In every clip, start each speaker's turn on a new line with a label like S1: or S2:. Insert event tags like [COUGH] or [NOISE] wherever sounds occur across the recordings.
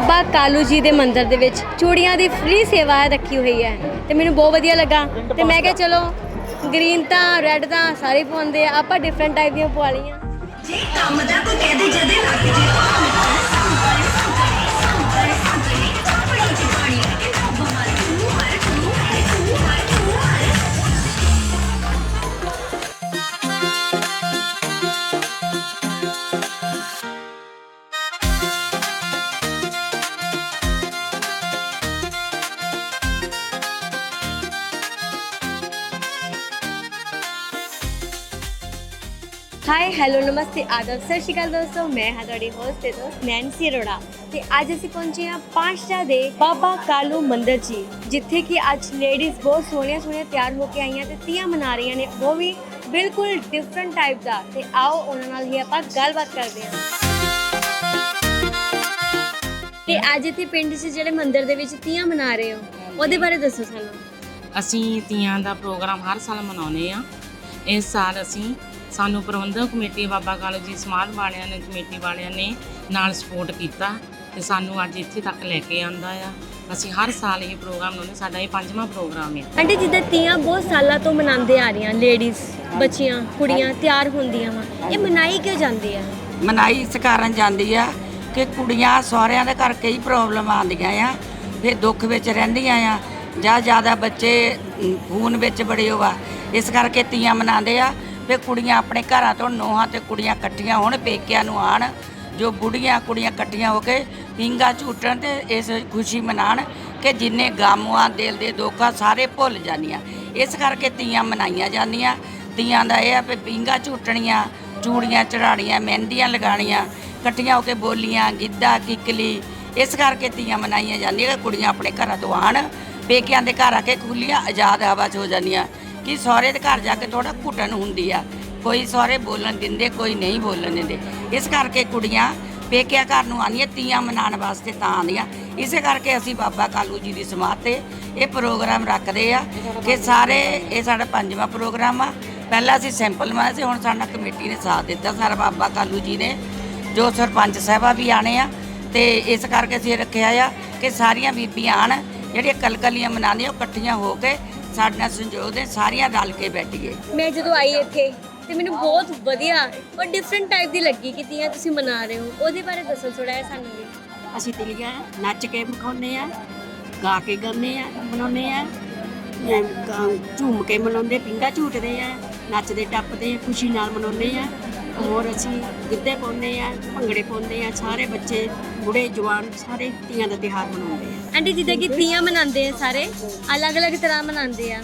S1: ਬਾਬਾ ਕਾਲੂ ਜੀ ਦੇ ਮੰਦਿਰ ਦੇ ਵਿੱਚ ਚੂੜੀਆਂ ਦੀ ਫ੍ਰੀ ਸੇਵਾ ਰੱਖੀ ਹੋਈ ਹੈ ਤੇ ਮੈਨੂੰ ਬਹੁਤ ਵਧੀਆ ਲੱਗਾ। ਤੇ ਮੈਂ ਕਿਹਾ ਚਲੋ ਗ੍ਰੀਨ ਤਾਂ ਰੈੱਡ ਤਾਂ ਸਾਰੇ ਪਵਾਉਂਦੇ ਆ, ਆਪਾਂ ਡਿਫਰੈਂਟ ਟਾਈਪ ਦੀਆਂ ਪਵਾ ਲਈਆਂ।
S2: ਜੇ ਕੰਮ ਦਾ ਕੋਈ ਕਹਦੇ ਜਦੇ ਲੱਗ ਜੇ।
S1: ਹਾਈ ਹੈਲੋ, ਨਮਸਤੇ, ਆਦਬ, ਸਤਿ ਸ਼੍ਰੀ ਅਕਾਲ ਦੋਸਤੋ, ਮੈਂ ਹਾਂ ਤੁਹਾਡੀ ਹੋਸਟ ਤੇ ਦੋਸਤ ਨੈਂਸੀ ਅਰੋੜਾ। ਤੇ ਅੱਜ ਅਸੀਂ ਪਹੁੰਚੇ ਹਾਂ ਪਾਂਚਟਾ ਦੇ ਬਾਬਾ ਕਾਲੂ ਮੰਦਿਰ ਜੀ, ਜਿੱਥੇ ਕਿ ਅੱਜ ਲੇਡੀਜ਼ ਬਹੁਤ ਸੋਹਣੀਆਂ ਸੋਹਣੀਆਂ ਤਿਆਰ ਹੋ ਕੇ ਆਈਆਂ ਤੇ ਤੀਆਂ ਮਨਾ ਰਹੀਆਂ ਨੇ, ਉਹ ਵੀ ਬਿਲਕੁਲ ਡਿਫਰੈਂਟ ਟਾਈਪ ਦਾ। ਤੇ ਆਓ, ਉਹਨਾਂ ਨਾਲ ਹੀ ਆਪਾਂ ਗੱਲਬਾਤ ਕਰਦੇ ਹਾਂ। ਤੇ ਅੱਜ ਇੱਥੇ ਪਿੰਡ 'ਚ ਜਿਹੜੇ ਮੰਦਿਰ ਦੇ ਵਿੱਚ ਤੀਆਂ ਮਨਾ ਰਹੇ ਹੋ, ਉਹਦੇ ਬਾਰੇ ਦੱਸੋ ਸਾਨੂੰ।
S3: ਅਸੀਂ ਤੀਆਂ ਦਾ ਪ੍ਰੋਗਰਾਮ ਹਰ ਸਾਲ ਮਨਾਉਂਦੇ ਆ ਇਸ ਸਾਲ ਅਸੀਂ ਸਾਨੂੰ ਪ੍ਰਬੰਧਕ ਕਮੇਟੀ ਬਾਬਾ ਕਾਲੂ ਜੀ ਸਮਾਜ ਵਾਲਿਆਂ ਨੇ ਕਮੇਟੀ ਵਾਲਿਆਂ ਨੇ ਨਾਲ ਸਪੋਰਟ ਕੀਤਾ ਤੇ ਸਾਨੂੰ ਅੱਜ ਇੱਥੇ ਤੱਕ ਲੈ ਕੇ ਆਂਦਾ ਆ। ਅਸੀਂ ਹਰ ਸਾਲ ਇਹ ਪ੍ਰੋਗਰਾਮ ਮਨਾਉਂਦੇ ਸਾਡਾ ਇਹ ਪੰਜਵਾਂ ਪ੍ਰੋਗਰਾਮ ਹੈ
S1: ਆਂਟੀ ਜਿੱਦਾਂ ਤੀਆਂ ਬਹੁਤ ਸਾਲਾਂ ਤੋਂ ਮਨਾਉਂਦੇ ਆ ਰਹੀਆਂ ਲੇਡੀਜ਼ ਬੱਚੀਆਂ ਕੁੜੀਆਂ ਤਿਆਰ ਹੁੰਦੀਆਂ ਵਾ। ਇਹ ਮਨਾਈ ਕਿਉਂ ਜਾਂਦੀ ਆ?
S4: ਮਨਾਈ ਇਸ ਕਾਰਨ ਜਾਂਦੀ ਆ ਕਿ ਕੁੜੀਆਂ ਸਹੁਰਿਆਂ ਦੇ ਕਰਕੇ ਹੀ ਪ੍ਰੋਬਲਮ ਆਉਂਦੀਆਂ ਆ ਫਿਰ ਦੁੱਖ ਵਿੱਚ ਰਹਿੰਦੀਆਂ ਆ। ਜਾਂ ਜ਼ਿਆਦਾ ਬੱਚੇ ਖੂਨ ਵਿੱਚ ਬੜੇ ਹੋਆ ਇਸ ਕਰਕੇ ਤੀਆਂ ਮਨਾਉਂਦੇ ਆ ਫਿਰ ਕੁੜੀਆਂ ਆਪਣੇ ਘਰਾਂ ਤੋਂ ਨੋਹਾਂ ਤੇ ਕੁੜੀਆਂ ਇਕੱਠੀਆਂ ਹੋਣ, ਪੇਕਿਆਂ ਨੂੰ ਆਣ, ਜੋ ਬੁੜੀਆਂ ਕੁੜੀਆਂ ਇਕੱਠੀਆਂ ਹੋ ਕੇ ਪਿੰਗਾ ਝੂਟਣ ਤੇ ਇਸ ਖੁਸ਼ੀ ਮਨਾਣ ਕਿ ਜਿੰਨੇ ਗਾਮੂਆਂ, ਦਿਲ ਦੇ ਦੁੱਖਾਂ ਸਾਰੇ ਭੁੱਲ ਜਾਂਦੀਆਂ। ਇਸ ਕਰਕੇ ਤੀਆਂ ਮਨਾਈਆਂ ਜਾਂਦੀਆਂ। ਤੀਆਂ ਦਾ ਇਹ ਆ ਵੀ ਪਿੰਗਾ ਝੂਟਣੀਆਂ, ਚੂੜੀਆਂ ਚੜਾੜੀਆਂ ਮਹਿੰਦੀਆਂ ਲਗਾਣੀਆਂ ਇਕੱਠੀਆਂ ਹੋ ਕੇ ਬੋਲੀਆਂ, ਗਿੱਧਾ, ਕਿਕਲੀ, ਇਸ ਕਰਕੇ ਤੀਆਂ ਮਨਾਈਆਂ ਜਾਂਦੀਆਂ ਕਿ ਕੁੜੀਆਂ ਆਪਣੇ ਘਰਾਂ ਤੋਂ ਆਣ, ਪੇਕਿਆਂ ਦੇ ਘਰ ਆ ਕੇ ਖੁੱਲੀਆਂ ਆਜ਼ਾਦ ਹਵਾ 'ਚ ਹੋ ਜਾਂਦੀਆਂ। ਕਿ ਸਹੁਰੇ ਦੇ ਘਰ ਜਾ ਕੇ ਥੋੜਾ ਘੁੱਟਣ ਹੁੰਦੀ ਆ। ਕੋਈ ਸਹੁਰੇ ਬੋਲਣ ਦਿੰਦੇ, ਕੋਈ ਨਹੀਂ ਬੋਲਣ ਦਿੰਦੇ। ਇਸ ਕਰਕੇ ਕੁੜੀਆਂ ਪੇਕਿਆਂ ਘਰ ਨੂੰ ਆਉਂਦੀਆਂ, ਤੀਆਂ ਮਨਾਉਣ ਵਾਸਤੇ ਤਾਂ ਆਉਂਦੀਆਂ। ਇਸੇ ਕਰਕੇ ਅਸੀਂ ਬਾਬਾ ਕਾਲੂ ਜੀ ਦੀ ਸਮਾਧ ਤੇ ਇਹ ਪ੍ਰੋਗਰਾਮ ਰੱਖਦੇ ਆ ਕਿ ਸਾਰੇ, ਇਹ ਸਾਡਾ ਪੰਜਵਾਂ ਪ੍ਰੋਗਰਾਮ ਆ। ਪਹਿਲਾਂ ਅਸੀਂ ਸੈਂਪਲ ਮਾਰੇ ਸੀ, ਹੁਣ ਸਾਡਾ ਕਮੇਟੀ ਨੇ ਸਾਥ ਦਿੱਤਾ। ਸਾਰਾ ਬਾਬਾ ਕਾਲੂ ਜੀ ਨੇ, ਜੋ ਸਰਪੰਚ ਸਾਹਿਬਾ ਵੀ ਆਣੇ ਆ। ਤੇ ਇਸ ਕਰਕੇ ਅਸੀਂ ਇਹ ਰੱਖਿਆ ਆ ਕਿ ਸਾਰੀਆਂ ਬੀਬੀਆਂ ਆਣ ਜਿਹੜੀਆਂ ਕਲਕਲੀਆਂ ਮਨਾਉਂਦੀਆਂ, ਉਹ ਇਕੱਠੀਆਂ ਹੋ ਕੇ ਸਾਡੇ ਨਾਲ ਸੰਜੋਗ ਦੇ ਸਾਰੀਆਂ ਰਲ ਕੇ ਬੈਠੀਏ।
S1: ਮੈਂ ਜਦੋਂ ਆਈ ਇੱਥੇ ਤੇ ਮੈਨੂੰ ਬਹੁਤ ਵਧੀਆ ਔਰ ਡਿਫਰੈਂਟ ਟਾਈਪ ਦੀ ਲੱਗੀ ਕਿ ਤੀਆਂ ਤੁਸੀਂ ਮਨਾ ਰਹੇ ਹੋ। ਉਹਦੇ ਬਾਰੇ ਦੱਸੋ ਥੋੜਾ ਜਿਹਾ ਸਾਨੂੰ ਵੀ।
S5: ਅਸੀਂ ਤਿਲੀਆਂ ਨੱਚ ਕੇ ਮਖਾਉਂਦੇ ਆ ਗਾ ਕੇ ਗਾਉਂਦੇ ਆ ਮਨਾਉਂਦੇ ਆ ਝੂਮ ਕੇ ਮਨਾਉਂਦੇ ਪਿੰਗਾ ਝੂਟਦੇ ਆ ਨੱਚਦੇ ਟੱਪਦੇ ਖੁਸ਼ੀ ਨਾਲ ਮਨਾਉਂਦੇ ਆ। ਹੋਰ ਅਸੀਂ ਗਿੱਧੇ ਪਾਉਂਦੇ ਆ ਭੰਗੜੇ ਪਾਉਂਦੇ ਆ ਸਾਰੇ ਬੱਚੇ ਬੁੜੇ ਜਵਾਨ ਸਾਰੇ ਤੀਆਂ ਦਾ ਤਿਉਹਾਰ ਮਨਾਉਂਦੇ ਆ।
S1: ਆਂਟੀ ਜਿੱਦਾਂ ਕਿ ਤੀਆਂ ਮਨਾਉਂਦੇ ਆ ਸਾਰੇ ਅਲੱਗ-ਅਲੱਗ ਤਰ੍ਹਾਂ ਮਨਾਉਂਦੇ ਆ।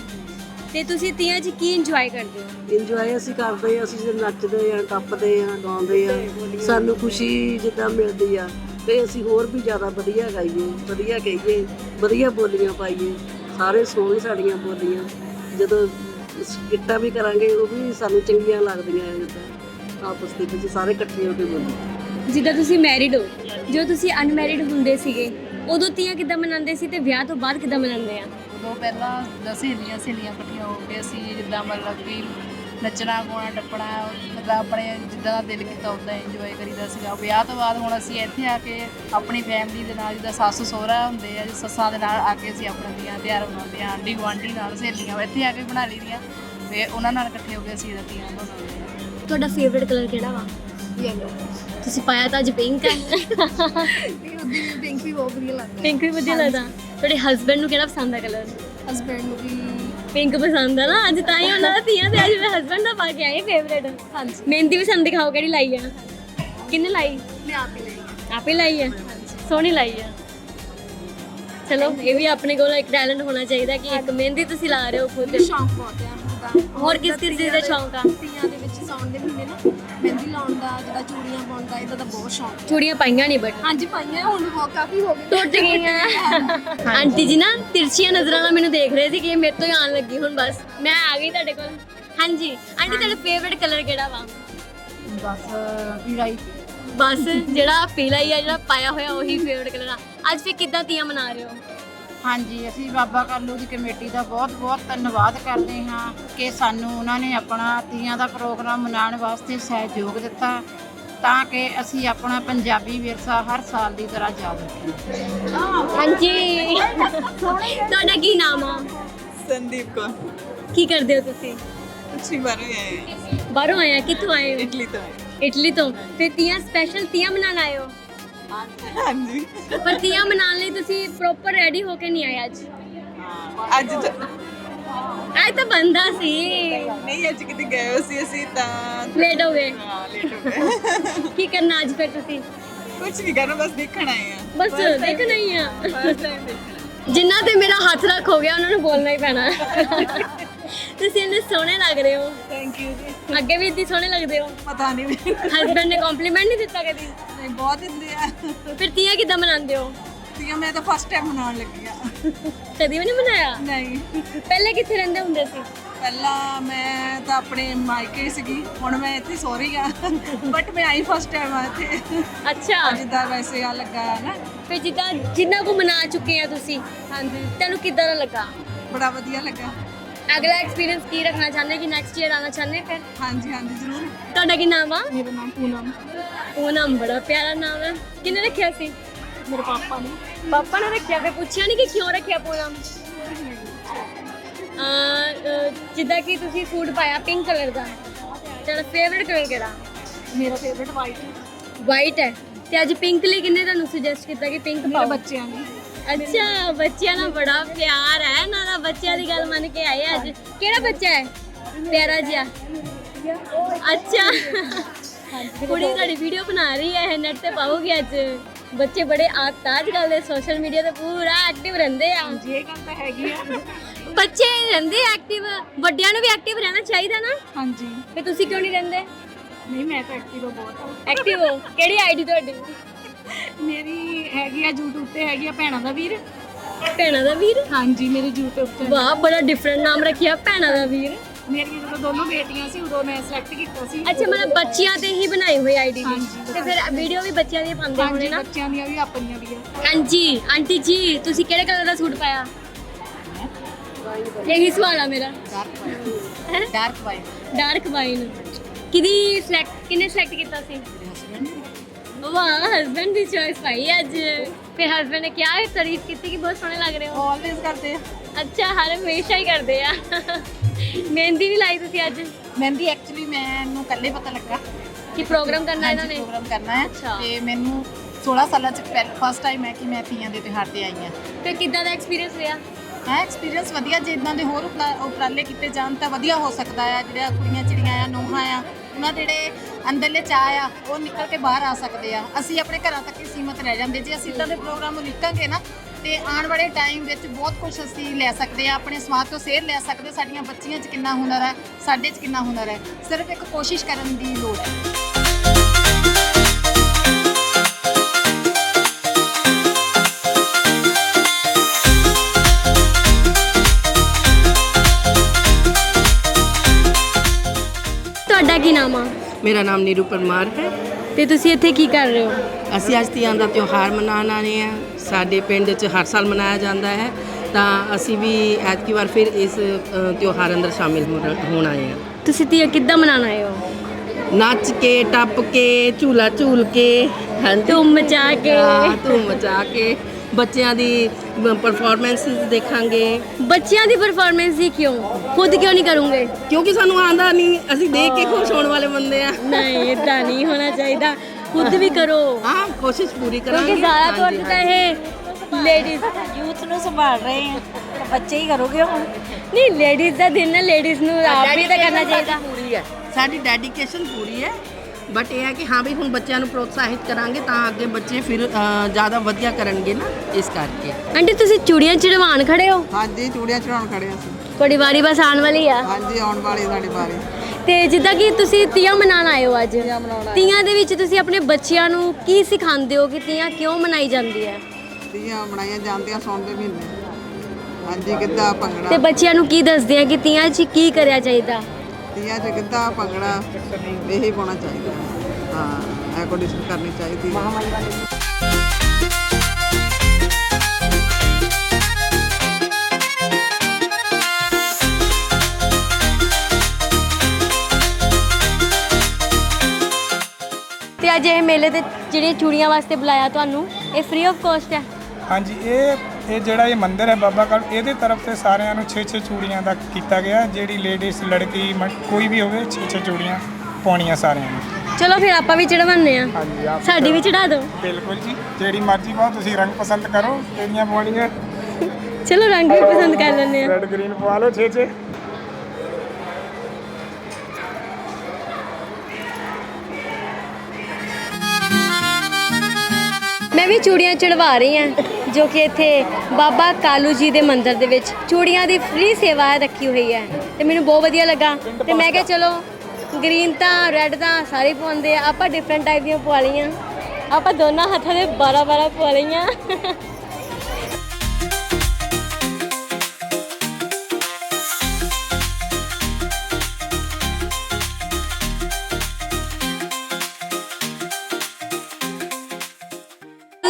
S1: ਤੇ ਤੁਸੀਂ ਤੀਆਂ 'ਚ ਕੀ ਇੰਜੋਏ ਕਰਦੇ ਹੋ?
S6: ਇੰਜੋਏ ਅਸੀਂ ਕਰਦੇ ਆ ਅਸੀਂ ਜਦੋਂ ਨੱਚਦੇ ਆ ਟੱਪਦੇ ਆ ਗਾਉਂਦੇ ਆ ਸਾਨੂੰ ਖੁਸ਼ੀ ਜਿੱਦਾਂ ਮਿਲਦੀ ਆ। ਤੇ ਅਸੀਂ ਹੋਰ ਵੀ ਜ਼ਿਆਦਾ ਵਧੀਆ ਗਾਈਏ ਵਧੀਆ ਕਹੀਏ ਵਧੀਆ ਬੋਲੀਆਂ ਪਾਈਏ। ਸਾਰੇ ਸੋਹਣੇ ਸਾਡੀਆਂ ਬੋਲੀਆਂ। ਜਦੋਂ ਗਿੱਟਾ ਵੀ ਕਰਾਂਗੇ ਉਹ ਵੀ ਸਾਨੂੰ ਚੰਗੀਆਂ ਲੱਗਦੀਆਂ ਆ ਜਿੱਦਾਂ ਆਪਸ ਦੇ ਵਿੱਚ ਸਾਰੇ ਇਕੱਠੇ ਹੋ ਕੇ ਬੋਲੀਏ।
S1: ਜਿੱਦਾਂ ਤੁਸੀਂ ਮੈਰਿਡ ਹੋ ਜੋ ਤੁਸੀਂ ਅਨਮੈਰਿਡ ਹੁੰਦੇ ਸੀਗੇ ਉਦੋਂ ਤੀਆਂ ਕਿੱਦਾਂ ਮਨਾਉਂਦੇ ਸੀ ਤੇ ਵਿਆਹ ਤੋਂ ਬਾਅਦ ਕਿੱਦਾਂ ਮਨਾਉਂਦੇ ਆ?
S7: ਉਦੋਂ ਪਹਿਲਾਂ ਜਿੱਦਾਂ ਸਹੇਲੀਆਂ ਸਹੇਲੀਆਂ ਇਕੱਠੀਆਂ ਹੋ ਕੇ ਅਸੀਂ ਜਿੱਦਾਂ ਮਤਲਬ ਕਿ ਨੱਚਣਾ ਗਾਉਣਾ ਟੱਪਣਾ ਮਤਲਬ ਆਪਣੇ ਜਿੱਦਾਂ ਦਾ ਦਿਲ ਕੀਤਾ ਉਦਾਂ ਇੰਜੋਏ ਕਰੀਦਾ ਸੀਗਾ। ਵਿਆਹ ਤੋਂ ਬਾਅਦ ਹੁਣ ਅਸੀਂ ਇੱਥੇ ਆ ਕੇ ਆਪਣੀ ਫੈਮਿਲੀ ਦੇ ਨਾਲ ਜਿੱਦਾਂ ਸੱਸ ਸਹੁਰਾ ਹੁੰਦੇ ਆ ਜੀ ਸੱਸਾਂ ਦੇ ਨਾਲ ਆ ਕੇ ਅਸੀਂ ਆਪਣਾ ਦੀਆਂ ਤਿਆਰ ਬਣਾਉਂਦੇ ਆ ਆਂਢੀ ਗੁਆਂਢੀ ਨਾਲ ਸਹੇਲੀਆਂ ਇੱਥੇ ਆ ਕੇ ਬਣਾ ਲਈਦੀਆਂ ਤੇ ਉਹਨਾਂ ਨਾਲ ਇਕੱਠੇ ਹੋ ਕੇ ਅਸੀਂ ਇਹਦਾ ਤੀਆਂ ਬਣਾਉਂਦੇ ਆ।
S1: ਤੁਹਾਡਾ ਫੇਵਰਿਟ ਕਲਰ ਕਿਹੜਾ ਵਾ?
S7: ਯੈਲੋ
S1: ਤੁਸੀਂ ਪਾਇਆ ਤਾਂ ਅੱਜ ਪਿੰਕ ਹੈ।
S7: ਪਿੰਕ ਵੀ ਬਹੁਤ ਵਧੀਆ ਲੱਗਦਾ।
S1: ਪਿੰਕ ਵੀ ਵਧੀਆ ਲੱਗਦਾ। ਤੁਹਾਡੇ ਹਸਬੰਡ ਨੂੰ ਕਿਹੜਾ ਪਸੰਦ ਆ ਕਲਰ
S7: ਹਸਬੈਂਡ ਨੂੰ ਵੀ
S1: ਪਿੰਕ ਪਸੰਦ ਆ ਨਾ ਅੱਜ ਤਾਂ ਹੀ ਉਹਨਾਂ ਦਾ ਤੀਆਂ ਤੇ ਅੱਜ ਮੇਰੇ ਹਸਬੰਡ ਦਾ ਪਾ ਕੇ ਆਏ ਫੇਵਰੇਟ ਹਾਂਜੀ। ਮਹਿੰਦੀ ਵੀ ਸਾਨੂੰ ਦਿਖਾਓ ਕਿਹੜੀ ਲਾਈ ਆ। ਕਿੰਨੇ ਲਾਈ?
S7: ਮੈਂ ਆਪ ਲਈ
S1: ਆਪੇ ਲਾਈ ਆ? ਸੋਹਣੀ ਲਾਈ ਆ। ਚਲੋ ਇਹ ਵੀ ਆਪਣੇ ਕੋਲ ਇੱਕ ਟੈਲੈਂਟ ਹੋਣਾ ਚਾਹੀਦਾ ਕਿ ਇੱਕ ਮਹਿੰਦੀ ਤੁਸੀਂ ਲਾ ਰਹੇ ਹੋ ਖੁਦ।
S7: ਸ਼ੌਂਕ ਬਹੁਤ ਹੈ
S1: ਹੋਰ ਕਿਸ ਕਿਸ ਚੀਜ਼ ਦਾ ਸ਼ੌਂਕ ਆ?
S7: ਤੀਆਂ ਦੇ ਵਿੱਚ ਸਾਉਣ ਦੇ ਮਹੀਨੇ ਨਾ ਮਹਿੰਦੀ ਲਾਉਣ ਦਾ ਜਿਹੜਾ ਚੂੜੀਆਂ ਪਾਉਣ ਦਾ ਇਹਦਾ ਤਾਂ ਬਹੁਤ ਸ਼ੌਂਕ
S1: ਚੂੜੀਆਂ ਪਾਈਆਂ ਨਹੀਂ ਬਟ
S7: ਹਾਂਜੀ ਪਾਈਆਂ ਹੁਣ ਬਹੁਤ ਕਾਫੀ ਹੋ ਗਈ
S1: ਟੁੱਟ ਗਈਆਂ। ਆਂਟੀ ਜੀ ਨਾ ਤਿਰਛੀਆਂ ਨਜ਼ਰਾਂ ਨਾਲ ਮੈਨੂੰ ਦੇਖ ਰਹੇ ਸੀ ਕਿ ਇਹ ਮੇਰੇ ਤੋਂ ਹੀ ਆਣ ਲੱਗੀ ਹੁਣ ਬਸ। ਮੈਂ ਆ ਗਈ ਤੁਹਾਡੇ ਕੋਲ। ਹਾਂਜੀ। ਆਂਟੀ ਤੁਹਾਡਾ ਫੇਵਰਿਟ ਕਲਰ ਕਿਹੜਾ ਵਾ?
S7: ਬਸ ਪੀੜਾਈ
S1: ਬਸ ਜਿਹੜਾ ਪੀਲਾ ਹੀ ਆ ਜਿਹੜਾ ਪਾਇਆ ਹੋਇਆ ਉਹੀ ਫੇਵਰਿਟ ਕਲਰ ਆ। ਅੱਜ ਫਿਰ ਕਿੱਦਾਂ ਤੀਆਂ ਮਨਾ ਰਹੇ ਹੋ?
S7: ਹਾਂਜੀ ਅਸੀਂ ਬਾਬਾ ਕਾਲੂ ਦੀ ਕਮੇਟੀ ਦਾ ਬਹੁਤ ਬਹੁਤ ਧੰਨਵਾਦ ਕਰਦੇ ਹਾਂ ਕਿ ਸਾਨੂੰ ਉਹਨਾਂ ਨੇ ਆਪਣਾ ਤੀਆਂ ਦਾ ਪ੍ਰੋਗਰਾਮ ਮਨਾਉਣ ਵਾਸਤੇ ਸਹਿਯੋਗ ਦਿੱਤਾ ਤਾਂ ਕਿ ਅਸੀਂ ਆਪਣਾ ਪੰਜਾਬੀ ਵਿਰਸਾ ਹਰ ਸਾਲ ਦੀ ਤਰ੍ਹਾਂ ਯਾਦ ਰੱਖੀਏ।
S1: ਹਾਂਜੀ। ਤੁਹਾਡਾ ਕੀ ਨਾਮ ਆ?
S8: ਸੰਦੀਪ ਕੌਰ।
S1: ਕੀ ਕਰਦੇ ਹੋ ਤੁਸੀਂ?
S8: ਅੱਛੀ ਬਾਰੇ ਆਏ ਹਾਂ।
S1: ਬਾਹਰੋਂ ਆਏ ਆ ਕਿੱਥੋਂ ਆਏ ਹੋ?
S8: ਇਟਲੀ ਤੋਂ।
S1: ਇਟਲੀ ਤੋਂ। ਤੇ ਤੀਆਂ ਸਪੈਸ਼ਲ ਤੀਆਂ ਮਨਾਉਣ ਆਏ ਹੋ?
S8: ਹਾਂਜੀ।
S1: ਪਰ ਤੀਆਂ ਮਨਾਉਣ ਲਈ ਤੁਸੀਂ ਪ੍ਰੋਪਰ ਰੈਡੀ ਹੋ ਕੇ ਨਹੀਂ ਆਏ ਅੱਜ?
S8: ਅੱਜ ਜ-
S1: ਅੱਜ ਤਾਂ ਬੰਦਾ ਸੀ।
S8: ਨਹੀਂ ਅੱਜ ਕਿਤੇ ਗਏ ਹੋਏ ਸੀ ਅਸੀਂ ਤਾਂ
S1: ਲੇਟ ਹੋ ਗਏ।
S8: ਹਾਂ ਲੇਟ ਹੋ ਗਏ।
S1: ਕੀ ਕਰਨਾ ਅੱਜ ਫਿਰ ਤੁਸੀਂ?
S8: ਕੁਝ ਨਹੀਂ ਕਰਨਾ ਬਸ ਦੇਖਣ ਆਏ ਆ।
S1: ਬਸ ਦੇਖਣਾ ਹੀ ਆ।
S8: ਫਸਟ ਟਾਈਮ ਦੇਖਣਾ।
S1: ਜਿੰਨਾ ਤੇ ਮੇਰਾ ਹੱਥ ਰੱਖ ਹੋ ਗਿਆ ਉਹਨਾਂ ਨੂੰ ਬੋਲਣਾ ਹੀ ਪੈਣਾ। ਤੁਸੀਂ ਇੰਨੇ ਸੋਹਣੇ ਲੱਗ ਰਹੇ ਹੋ।
S8: ਥੈਂਕ ਯੂ ਜੀ।
S1: ਅੱਗੇ ਵੀ ਇੱਦੀ ਸੋਹਣੇ ਲੱਗਦੇ ਹੋ।
S8: ਪਤਾ ਨਹੀਂ ਨਹੀਂ
S1: ਹਸਬੰਡ ਨੇ ਕੰਪਲੀਮੈਂਟ ਨਹੀਂ ਦਿੱਤਾ ਕਦੀ?
S8: ਬਹੁਤ ਦਿੰਦੇ ਆ।
S1: ਫਿਰ ਤੀਆਂ ਕਿੱਦਾਂ ਮਨਾਉਂਦੇ ਹੋ?
S8: ਤੀਆਂ ਮੈਂ ਤਾਂ ਫਸਟ ਟਾਈਮ ਮਨਾਉਣ ਲੱਗੀ ਆ।
S1: ਕਦੀ ਵੀ ਨਹੀਂ ਮਨਾਇਆ?
S8: ਨਹੀਂ।
S1: ਪਹਿਲੇ ਕਿੱਥੇ ਰਹਿੰਦੇ ਹੁੰਦੇ ਸੀ?
S8: ਪਹਿਲਾਂ ਮੈਂ ਤਾਂ ਆਪਣੇ ਮਾਇਕੇ ਸੀਗੀ। ਹੁਣ ਮੈਂ ਇੱਥੇ ਸੋਰੀ ਆ। ਬਟ ਮੈਂ ਆਈ ਫਸਟ ਟਾਈਮ ਆ ਇੱਥੇ।
S1: ਅੱਛਾ।
S8: ਜਿੱਦਾਂ ਵੈਸੇ ਆ ਲੱਗਾ ਆ ਨਾ।
S1: ਫਿਰ ਜਿੱਦਾਂ ਜਿੰਨਾ ਕੋ ਮਨਾ ਚੁੱਕੇ ਆ ਤੁਸੀਂ
S8: ਹਾਂਜੀ।
S1: ਤੁਹਾਨੂੰ ਕਿੱਦਾਂ ਦਾ ਲੱਗਾ?
S8: ਬੜਾ ਵਧੀਆ ਲੱਗਾ।
S1: ਅਗਲਾ ਐਕਸਪੀਰੀਅੰਸ ਕੀ ਰੱਖਣਾ ਚਾਹੁੰਦੇ ਕਿ ਨੈਕਸਟ ਈਅਰ ਆਉਣਾ ਚਾਹੁੰਦੇ ਫਿਰ?
S8: ਹਾਂਜੀ ਹਾਂਜੀ ਜ਼ਰੂਰ।
S1: ਤੁਹਾਡਾ ਕੀ ਨਾਮ ਆ?
S8: ਮੇਰਾ ਨਾਮ ਪੂਨਮ।
S1: ਉਹ ਨਾਮ ਬੜਾ ਪਿਆਰਾ ਨਾਮ ਹੈ ਕਿਹਨੇ ਰੱਖਿਆ ਸੀ?
S8: ਮੇਰੇ ਪਾਪਾ ਨੇ।
S1: ਪਾਪਾ ਨੇ ਰੱਖਿਆ ਫਿਰ ਪੁੱਛਿਆ ਨਹੀਂ ਕਿ ਕਿਉਂ ਰੱਖਿਆ ਪੂਨਮ? ਅਹ, ਜਿੱਦਾਂ ਕਿ ਤੁਸੀਂ ਸੂਟ ਪਾਇਆ ਪਿੰਕ ਕਲਰ ਦਾ। ਤੁਹਾਡਾ ਫੇਵਰਿਟ ਕਲਰ ਕਿਹੜਾ?
S8: ਮੇਰਾ ਫੇਵਰਿਟ ਵਾਈਟ ਹੈ।
S1: ਵਾਈਟ ਹੈ। ਤੇ ਅੱਜ ਪਿੰਕ ਲਈ ਕਿੰਨੇ ਤੁਹਾਨੂੰ ਸੁਜੈਸਟ ਕੀਤਾ ਕਿ ਪਿੰਕ ਪਾਓ?
S8: ਬੱਚਿਆਂ ਨੇ
S1: ਅੱਛਾ ਬੱਚਿਆਂ ਨਾਲ ਬੜਾ ਪਿਆਰ ਹੈ। ਨਾ ਦਾ ਬੱਚਿਆਂ ਦੀ ਗੱਲ ਮੰਨ ਕੇ ਆਏ ਅੱਜ। ਕਿਹੜਾ ਬੱਚਾ ਹੈ? ਪਿਆਰਾ ਜਿਹਾ। ਅੱਛਾ। ਕੁੜੀ ਤੁਹਾਡੀ ਵੀਡੀਓ ਬਣਾ ਰਹੀ ਹੈ ਨੈਟ ਤੇ ਪਾਓਗੇ ਅੱਜ। ਬੱਚੇ ਬੜੇ ਆਦਤ ਅੱਜ ਕੱਲ ਦੇ ਸੋਸ਼ਲ ਮੀਡੀਆ ਤੇ ਪੂਰਾ ਐਕਟਿਵ ਰਹਿੰਦੇ ਆ।
S8: ਜੀ ਇਹ ਗੱਲ ਤਾਂ ਹੈਗੀ ਆ।
S1: ਬੱਚੇ ਰਹਿੰਦੇ ਐਕਟਿਵ ਵੱਡਿਆਂ ਨੂੰ ਵੀ ਐਕਟਿਵ ਰਹਿਣਾ ਚਾਹੀਦਾ ਨਾ।
S8: ਹਾਂਜੀ।
S1: ਤੇ ਤੁਸੀਂ ਕਿਉਂ ਨਹੀਂ ਰਹਿੰਦੇ?
S8: ਨਹੀਂ ਮੈਂ ਤਾਂ ਐਕਟਿਵ ਬਹੁਤ।
S1: ਐਕਟਿਵ ਕਿਹੜੀ ਆਈਡੀ ਤੁਹਾਡੀ?
S8: ਮੇਰੀ ਹੈਗੀ ਆ YouTube ਤੇ ਹੈਗੀ ਆ ਭੈਣਾਂ ਦਾ ਵੀਰ।
S1: ਭੈਣਾਂ ਦਾ ਵੀਰ?
S8: ਹਾਂਜੀ ਮੇਰੇ YouTube ਤੇ
S1: ਵਾਹ ਬੜਾ ਡਿਫਰੈਂਟ ਨਾਮ ਰੱਖਿਆ ਭੈਣਾਂ ਦਾ ਵੀਰ।
S8: ਮੇਰੀਆਂ ਜਦੋਂ ਦੋਨੋਂ ਬੇਟੀਆਂ ਸੀ ਉਦੋਂ ਮੈਂ ਸਿਲੈਕਟ ਕੀਤਾ ਸੀ।
S1: ਅੱਛਾ ਮਤਲਬ ਬੱਚਿਆਂ ਤੇ ਹੀ ਬਣਾਈ ਹੋਈ ਆਈਡੀ ਦੀ
S8: ਹਾਂਜੀ।
S1: ਤੇ ਫਿਰ ਵੀਡੀਓ ਵੀ ਬੱਚਿਆਂ ਦੀ ਪਾਉਂਦੇ ਹੋਣੇ
S8: ਹਾਂਜੀ
S1: ਨਾ?
S8: ਬੱਚਿਆਂ ਦੀਆਂ ਵੀ ਆਪਣੀਆਂ ਵੀ ਆ।
S1: ਹਾਂਜੀ ਆਂਟੀ ਜੀ ਤੁਸੀਂ ਕਿਹੜੇ ਕਲਰ ਦਾ ਸੂਟ ਪਾਇਆ? ਇਹੀ ਸਵਾਲ ਆ ਮੇਰਾ। ਹੈ?
S7: ਡਾਰਕ ਵਾਈਟ
S1: ਡਾਰਕ ਵਾਈਨ ਕਿਹਦੀ ਸਿਲੈਕਟ ਕਿਨੇ ਸਿਲੈਕਟ ਕੀਤਾ ਸੀ? ਵਾਹ ਹਸਬੰਡ ਦੀ ਚੋਇਸ ਪਾਈ ਅੱਜ। ਫਿਰ ਹਸਬੰਡ ਨੇ ਕਿਹਾ ਤਾਰੀਫ ਕੀਤੀ ਕਿ ਬਹੁਤ ਸੋਹਣੇ ਲੱਗ ਰਹੇ ਹੋ।
S8: ਆਲਵੇਜ਼ ਕਰਦੇ ਆ।
S1: ਅੱਛਾ ਹਰ ਹਮੇਸ਼ਾ ਹੀ ਕਰਦੇ ਆ। ਮਹਿੰਦੀ ਨਹੀਂ ਲਾਈ ਤੁਸੀਂ ਅੱਜ?
S7: ਮਹਿੰਦੀ ਐਕਚੁਅਲੀ ਮੈਨੂੰ ਕੱਲੇ ਪਤਾ ਲੱਗਾ।
S1: ਕੀ ਪ੍ਰੋਗਰਾਮ ਕਰਨਾ ਇਹਨਾਂ ਨੇ?
S7: ਪ੍ਰੋਗਰਾਮ ਕਰਨਾ ਹੈ।
S1: ਅੱਛਾ।
S7: ਤੇ ਮੈਨੂੰ 16 ਸਾਲਾਂ ਚ ਫਸਟ ਟਾਈਮ ਹੈ ਕਿ ਮੈਂ ਤੀਆਂ ਦੇ ਤਿਉਹਾਰ ਤੇ ਆਈ ਹਾਂ।
S1: ਤੇ ਕਿੱਦਾਂ ਦਾ ਐਕਸਪੀਰੀਅੰਸ ਰਿਹਾ?
S7: ਹੈ ਐਕਸਪੀਰੀਅੰਸ ਵਧੀਆ ਜੇ ਇਦਾਂ ਦੇ ਹੋਰ ਉਪਰਾ- ਉਪਰਾਲੇ ਕੀਤੇ ਜਾਣ ਤਾਂ ਵਧੀਆ ਹੋ ਸਕਦਾ ਆ ਜਿਹੜੀਆਂ ਕੁੜੀਆਂ ਚਿੜੀਆਂ ਆ ਨੋਹਾਂ ਆ, ਉਹਨਾਂ ਦੇ ਜਿਹੜੇ ਅੰਦਰਲੇ ਚਾਹ ਆ, ਉਹ ਨਿਕਲ ਕੇ ਬਾਹਰ ਆ ਸਕਦੇ ਆ। ਅਸੀਂ ਆਪਣੇ ਘਰਾਂ ਤੱਕ ਹੀ ਸੀਮਤ ਰਹਿ ਜਾਂਦੇ। ਜੇ ਅਸੀਂ ਇਦਾਂ ਦੇ ਪ੍ਰੋਗਰਾਮ ਲਿਖਾਂਗੇ ਨਾ, ਤੇ ਆਉਣ ਵਾਲੇ ਟਾਈਮ ਵਿੱਚ ਬਹੁਤ ਕੁਝ ਅਸੀਂ ਲੈ ਸਕਦੇ ਆ, ਆਪਣੇ ਸਮਾਜ ਤੋਂ ਸੇਧ ਲੈ ਸਕਦੇ ਸਾਡੀਆਂ ਬੱਚੀਆਂ 'ਚ ਕਿੰਨਾ ਹੁਨਰ ਹੈ ਸਾਡੇ 'ਚ ਕਿੰਨਾ ਹੁਨਰ ਹੈ ਸਿਰਫ ਇੱਕ ਕੋਸ਼ਿਸ਼ ਕਰਨ ਦੀ ਲੋੜ ਹੈ
S9: ਮੇਰਾ ਨਾਮ ਨੀਰੂ ਪਰਮਾਰ ਹੈ।
S1: ਤੇ ਤੁਸੀਂ ਇੱਥੇ ਕੀ ਕਰ ਰਹੇ ਹੋ?
S9: ਅਸੀਂ ਅੱਜ ਤੀਆਂ ਦਾ ਤਿਉਹਾਰ ਮਨਾਉਣ ਆਏ ਹਾਂ। ਸਾਡੇ ਪਿੰਡ 'ਚ ਹਰ ਸਾਲ ਮਨਾਇਆ ਜਾਂਦਾ ਹੈ। ਤਾਂ ਅਸੀਂ ਵੀ ਐਤਕੀ ਵਾਰ ਫਿਰ ਇਸ ਤਿਉਹਾਰ ਅੰਦਰ ਸ਼ਾਮਿਲ ਹੋਣ ਆਏ ਹਾਂ।
S1: ਤੁਸੀਂ ਤੀਆਂ ਕਿੱਦਾਂ ਮਨਾਉਣ ਆਏ ਹੋ?
S9: ਨੱਚ ਕੇ ਟੱਪ ਕੇ ਝੂਲਾ ਝੂਲ ਕੇ
S1: ਧੂਮ ਮਚਾ ਕੇ।
S9: ਹਾਂ, ਧੂਮ ਮਚਾ ਕੇ। ਬੱਚਿਆਂ ਦੀ ਪਰਫਾਰਮੈਂਸਿਸ ਦੇਖਾਂਗੇ।
S1: ਬੱਚਿਆਂ ਦੀ ਪਰਫਾਰਮੈਂਸ ਹੀ ਕਿਉਂ? ਖੁਦ ਕਿਉਂ ਨਹੀਂ ਕਰੋਗੇ?
S9: ਕਿਉਂਕਿ ਸਾਨੂੰ ਆਂਦਾ ਨਹੀਂ ਅਸੀਂ ਦੇਖ ਕੇ ਖੁਸ਼ ਹੋਣ ਵਾਲੇ ਬੰਦੇ ਆ।
S1: ਨਹੀਂ ਇਦਾਂ ਨਹੀਂ ਹੋਣਾ ਚਾਹੀਦਾ। ਖੁਦ ਵੀ ਕਰੋ।
S9: ਹਾਂ ਕੋਸ਼ਿਸ਼ ਪੂਰੀ ਕਰਾਂਗੇ।
S1: ਕਿਉਂਕਿ ਜ਼ਿਆਦਾ ਤੌਰ
S9: ਹਾਂਜੀ,
S1: ਤੇ ਤਾਂ ਇਹ ਲੇਡੀਜ਼
S10: ਯੂਥ ਨੂੰ ਸੰਭਾਲ ਰਹੇ ਆ। ਬੱਚੇ ਹੀ ਕਰੋਗੇ ਹੁਣ?
S1: ਨਹੀਂ ਲੇਡੀਜ਼ ਦਾ ਦਿਨ ਹੈ ਲੇਡੀਜ਼ ਨੂੰ ਆਪ ਵੀ ਤਾਂ ਕਰਨਾ ਚਾਹੀਦਾ।
S9: ਪੂਰੀ ਹੈ। ਸਾਡੀ ਡੈਡੀਕੇਸ਼ਨ ਪੂਰੀ ਹੈ। ਬਟ ਇਹ ਹੈ ਕਿ ਹਾਂ ਵੀ ਹੁਣ ਬੱਚਿਆਂ ਨੂੰ ਪ੍ਰੋਤਸਾਹਿਤ ਕਰਾਂਗੇ ਤਾਂ ਅੱਗੇ ਬੱਚੇ ਫਿਰ ਜ਼ਿਆਦਾ ਵਧੀਆ ਕਰਨਗੇ ਨਾ ਇਸ ਕਰਕੇ।
S1: ਆਂਟੀ ਤੁਸੀਂ ਚੂੜੀਆਂ ਚੜਵਾਣ ਖੜੇ ਹੋ?
S6: ਹਾਂਜੀ ਚੂੜੀਆਂ ਚੜਾਉਣ ਖੜੇ ਅਸੀਂ।
S1: ਤੁਹਾਡੀ ਵਾਰੀ ਬਸ ਆਉਣ ਵਾਲੀ ਆ।
S6: ਹਾਂਜੀ ਆਉਣ ਵਾਲੀ ਸਾਡੀ ਵਾਰੀ।
S1: ਤੇ ਜਿੱਦਾਂ ਕਿ ਤੁਸੀਂ ਤੀਆਂ ਮਨਾਉਣ ਆਏ ਹੋ ਅੱਜ ਤੀਆਂ ਦੇ ਵਿੱਚ ਤੁਸੀਂ ਆਪਣੇ ਬੱਚਿਆਂ ਨੂੰ ਕੀ ਸਿਖਾਉਂਦੇ ਹੋ ਕਿ ਤੀਆਂ ਕਿਉਂ ਮਨਾਈ ਜਾਂਦੀ ਹੈ?
S6: ਤੀਆਂ ਬਣਾਈਆਂ ਜਾਂਦੀਆਂ ਸੌਣ ਦੇ ਮਹੀਨੇ। ਹਾਂਜੀ
S1: ਤੇ
S6: ਭੰਗੜਾ?
S1: ਬੱਚਿਆਂ ਨੂੰ ਕੀ ਦੱਸਦੇ ਆ ਕਿ ਤੀਆਂ 'ਚ ਕੀ ਕਰਿਆ ਚਾਹੀਦਾ?
S6: ਤੀਆਂ 'ਚ ਗਿੱਧਾ ਭੰਗੜਾ ਇਹੀ ਪਾਉਣਾ ਚਾਹੀਦਾ ਹਾਂ। ਐਕੋਡੀਸ਼ਨ ਕਰਨੀ ਚਾਹੀਦੀ ਹੈ।
S1: ਤੇ ਅੱਜ ਇਹ ਮੇਲੇ ਤੇ ਜਿਹੜੀਆਂ ਚੂੜੀਆਂ ਵਾਸਤੇ ਬੁਲਾਇਆ ਤੁਹਾਨੂੰ ਇਹ ਫ੍ਰੀ ਆਫ ਕਾਸਟ ਹੈ?
S11: ਹਾਂਜੀ ਇਹ ਇਹ ਜਿਹੜਾ ਇਹ ਮੰਦਿਰ ਹੈ ਬਾਬਾ ਕਾਲ ਇਹਦੇ ਤਰਫ ਤੇ ਸਾਰਿਆਂ ਨੂੰ 6-6 ਚੂੜੀਆਂ ਦਾ ਕੀਤਾ ਗਿਆ ਜਿਹੜੀ ਲੇਡੀਜ਼ ਲੜਕੀ ਮ- ਕੋਈ ਵੀ ਹੋਵੇ 6-6 ਚੂੜੀਆਂ ਪਾਉਣੀਆਂ ਸਾਰਿਆਂ ਨੂੰ।
S1: ਚਲੋ ਫਿਰ ਆਪਾਂ ਵੀ ਚੜਵਾਉਂਦੇ ਆ
S11: ਹਾਂਜੀ ਆਪ
S1: ਸਾਡੀ ਵੀ ਚੜਾ ਦਿਓ।
S11: ਬਿਲਕੁਲ ਜੀ ਜਿਹੜੀ ਮਰਜ਼ੀ ਪਾਓ ਤੁਸੀਂ ਰੰਗ ਪਸੰਦ ਕਰੋ ਕਿਹੜੀਆਂ ਪਾਉਣੀਆਂ
S1: ਚਲੋ ਰੰਗ ਵੀ ਪਸੰਦ ਕਰ ਲੈਂਦੇ ਆ
S11: ਰੈੱਡ ਗ੍ਰੀਨ ਪਵਾ ਲਓ 6-6
S1: ਮੈਂ ਵੀ ਚੂੜੀਆਂ ਚੜਵਾ ਰਹੀ ਹਾਂ, ਜੋ ਕਿ ਇੱਥੇ ਬਾਬਾ ਕਾਲੂ ਜੀ ਦੇ ਮੰਦਿਰ ਦੇ ਵਿੱਚ ਚੂੜੀਆਂ ਦੀ ਫ੍ਰੀ ਸੇਵਾ ਰੱਖੀ ਹੋਈ ਹੈ। ਤੇ ਮੈਨੂੰ ਬਹੁਤ ਵਧੀਆ ਲੱਗਾ। ਤੇ ਮੈਂ ਕਿਹਾ ਚਲੋ ਗ੍ਰੀਨ ਤਾਂ ਰੈੱਡ ਤਾਂ ਸਾਰੇ ਪਵਾਉਂਦੇ ਆ। ਆਪਾਂ ਡਿਫਰੈਂਟ ਟਾਈਪ ਦੀਆਂ ਪਵਾ ਲਈਆਂ। ਆਪਾਂ ਦੋਨਾਂ ਹੱਥਾਂ ਦੇ 12 12 ਪਵਾ ਲਈਆਂ।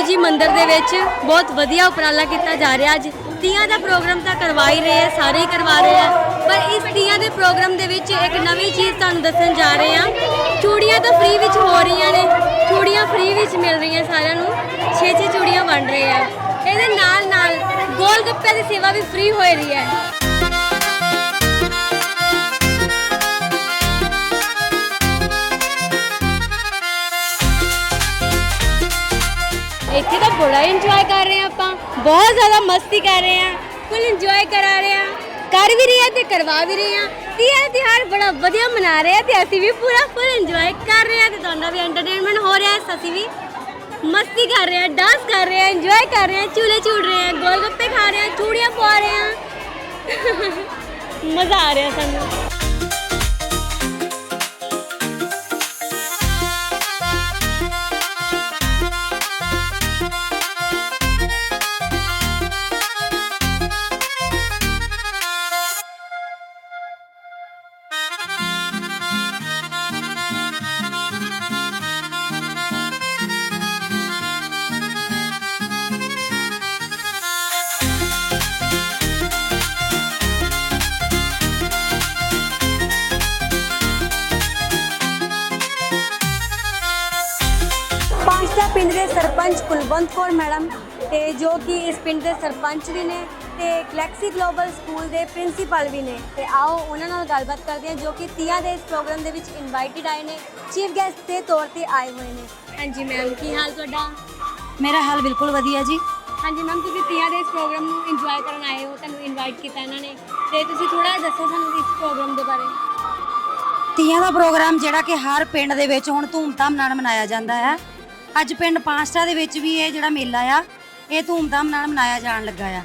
S1: ਜੀ ਮੰਦਿਰ ਦੇ ਵਿੱਚ ਬਹੁਤ ਵਧੀਆ ਉਪਰਾਲਾ ਕੀਤਾ ਜਾ ਰਿਹਾ ਅੱਜ। ਤੀਆਂ ਦਾ ਪ੍ਰੋਗਰਾਮ ਤਾਂ ਕਰਵਾ ਹੀ ਰਹੇ ਆ, ਸਾਰੇ ਹੀ ਕਰਵਾ ਰਹੇ ਆ। ਪਰ ਇਸ ਤੀਆਂ ਦੇ ਪ੍ਰੋਗਰਾਮ ਦੇ ਵਿੱਚ ਇੱਕ ਨਵੀਂ ਚੀਜ਼ ਤੁਹਾਨੂੰ ਦੱਸਣ ਜਾ ਰਹੇ ਆ। ਚੂੜੀਆਂ ਤਾਂ ਫ੍ਰੀ ਵਿੱਚ ਹੋ ਰਹੀਆਂ ਨੇ। ਚੂੜੀਆਂ ਫ੍ਰੀ ਵਿੱਚ ਮਿਲ ਰਹੀਆਂ ਸਾਰਿਆਂ ਨੂੰ। 6-6 ਚੂੜੀਆਂ ਵੰਡ ਰਹੇ ਆ। ਇਹਦੇ ਨਾਲ ਨਾਲ ਗੋਲ ਗੱਪੇ ਦੀ ਸੇਵਾ ਵੀ ਫ੍ਰੀ ਹੋ ਰਹੀ ਹੈ। ਬੜਾ ਇੰਜੋਏ ਕਰ ਰਹੇ ਆ ਆਪਾਂ। ਬਹੁਤ ਜ਼ਿਆਦਾ ਮਸਤੀ ਕਰ ਰਹੇ ਆ ਫੁੱਲ ਇੰਜੋਏ ਕਰਾ ਰਹੇ ਆ ਕਰ ਵੀ ਰਹੇ ਆ ਤੇ ਕਰਵਾ ਵੀ ਰਹੇ ਆ ਤੀਆਂ ਤਿਉਹਾਰ ਬੜਾ ਵਧੀਆ ਮਨਾ ਰਹੇ ਆ ਤੇ ਅਸੀਂ ਵੀ ਪੂਰਾ ਫੁੱਲ ਇੰਜੋਏ ਕਰ ਰਹੇ ਆ ਤੇ ਤੁਹਾਡਾ ਵੀ ਐਂਟਰਟੇਨਮੈਂਟ ਹੋ ਰਿਹਾ ਹੈ। ਅਸੀਂ ਵੀ ਮਸਤੀ ਕਰ ਰਹੇ ਆ ਡਾਂਸ ਕਰ ਰਹੇ ਆ ਇੰਜੋਏ ਕਰ ਰਹੇ ਆ ਝੂਲੇ ਝੂਲ ਰਹੇ ਆ ਗੋਲ ਗੱਪੇ ਖਾ ਰਹੇ ਆ ਚੂੜੀਆਂ ਪਵਾ ਰਹੇ ਆ [LAUGHS] ਮਜ਼ਾ ਆ ਰਿਹਾ ਸਾਨੂੰ। ਪਿੰਡ ਦੇ ਸਰਪੰਚ ਕੁਲਵੰਤ ਕੌਰ ਮੈਡਮ ਤੇ ਜੋ ਕਿ ਇਸ ਪਿੰਡ ਦੇ ਸਰਪੰਚ ਵੀ ਨੇ ਤੇ ਗਲੈਕਸੀ ਗਲੋਬਲ ਸਕੂਲ ਦੇ ਪ੍ਰਿੰਸੀਪਲ ਵੀ ਨੇ। ਤੇ ਆਓ ਉਹਨਾਂ ਨਾਲ ਗੱਲਬਾਤ ਕਰਦੇ ਹਾਂ ਜੋ ਕਿ ਤੀਆਂ ਦੇ ਇਸ ਪ੍ਰੋਗਰਾਮ ਦੇ ਵਿੱਚ ਇਨਵਾਈਟਡ ਆਏ ਨੇ। ਚੀਫ ਗੈਸਟ ਦੇ ਤੌਰ ਤੇ ਆਏ ਹੋਏ ਨੇ। ਹਾਂਜੀ ਮੈਮ ਕੀ ਹਾਲ ਤੁਹਾਡਾ?
S5: ਮੇਰਾ ਹਾਲ ਬਿਲਕੁਲ ਵਧੀਆ ਜੀ।
S1: ਹਾਂਜੀ ਮੈਮ ਤੁਸੀਂ ਤੀਆਂ ਦੇ ਇਸ ਪ੍ਰੋਗਰਾਮ ਨੂੰ ਇੰਜੋਏ ਕਰਨ ਆਏ ਹੋ ਤੁਹਾਨੂੰ ਇਨਵਾਈਟ ਕੀਤਾ ਇਹਨਾਂ ਨੇ। ਤੇ ਤੁਸੀਂ ਥੋੜਾ ਦੱਸੋ ਸਾਨੂੰ ਇਸ ਪ੍ਰੋਗਰਾਮ ਦੇ ਬਾਰੇ।
S5: ਤੀਆਂ ਦਾ ਪ੍ਰੋਗਰਾਮ ਜਿਹੜਾ ਕਿ ਹਰ ਪਿੰਡ ਦੇ ਵਿੱਚ ਹੁਣ ਧੂਮਧਾਮ ਨਾਲ ਮਨਾਇਆ ਜਾਂਦਾ ਹੈ। ਅੱਜ ਪਿੰਡ ਪਾਂਸਟਾ ਦੇ ਵਿੱਚ ਵੀ ਇਹ ਜਿਹੜਾ ਮੇਲਾ ਆ, ਇਹ ਧੂਮਧਾਮ ਨਾਲ ਮਨਾਇਆ ਜਾਣ ਲੱਗਾ ਆ।